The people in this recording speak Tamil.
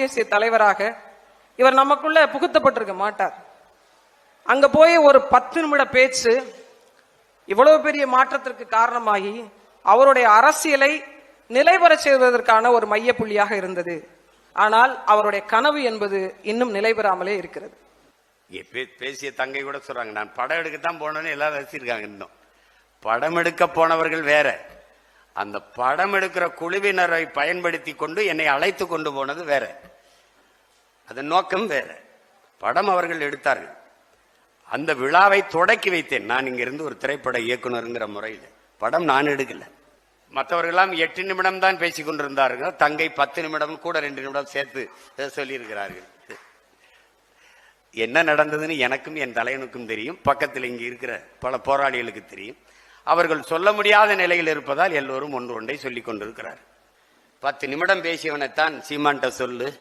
தேசிய தலைவராக இவர் நமக்குள்ள புகுத்தப்பட்டிருக்க மாட்டார். அங்க போய் ஒரு பத்து நிமிட பேச்சு இவ்வளவு பெரிய மாற்றத்திற்கு காரணமாகி அவருடைய அரசியலை நிலைபெற செய்வதற்கான ஒரு மைய புள்ளியாக இருந்தது. ஆனால் அவருடைய கனவு என்பது இன்னும் நிலைபெறாமலே இருக்கிறது. பேசிய தங்கை கூட சொல்றாங்க நான் படம் எடுக்கத்தான் போனேன்னு எல்லாரும் ரசிச்சிருக்காங்க இன்னும். படம் எடுக்க போனவர்கள் வேற. அந்த படம் எடுக்கிற குழுவினரை பயன்படுத்தி கொண்டு என்னை அழைத்து கொண்டு போனது வேற. அதன் நோக்கம் வேற. படம் அவர்கள் எடுத்தார்கள். அந்த விழாவை தொடக்கி வைத்தேன். நான் இங்கிருந்து ஒரு திரைப்பட இயக்குனருங்கிற முறையில். படம் நான் எடுக்கல. மற்றவர்களெல்லாம் எட்டு நிமிடம் தான் பேசிக் கொண்டிருந்தார்கள். தங்கை பத்து நிமிடம் கூட ரெண்டு நிமிடம் சேர்த்து சொல்லியிருக்கிறார்கள். என்ன நடந்ததுன்னு எனக்கும் என் தலைவனுக்கும் தெரியும். பக்கத்தில் இங்கே இருக்கிற பல போராளிகளுக்கு தெரியும். அவர்கள் சொல்ல முடியாத நிலையில் இருப்பதால் எல்லோரும் ஒன்று ஒன்றை சொல்லி கொண்டிருக்கிறார் பத்து நிமிடம் பேசியவனைத்தான் சீமான்ட்ட சொல்லு.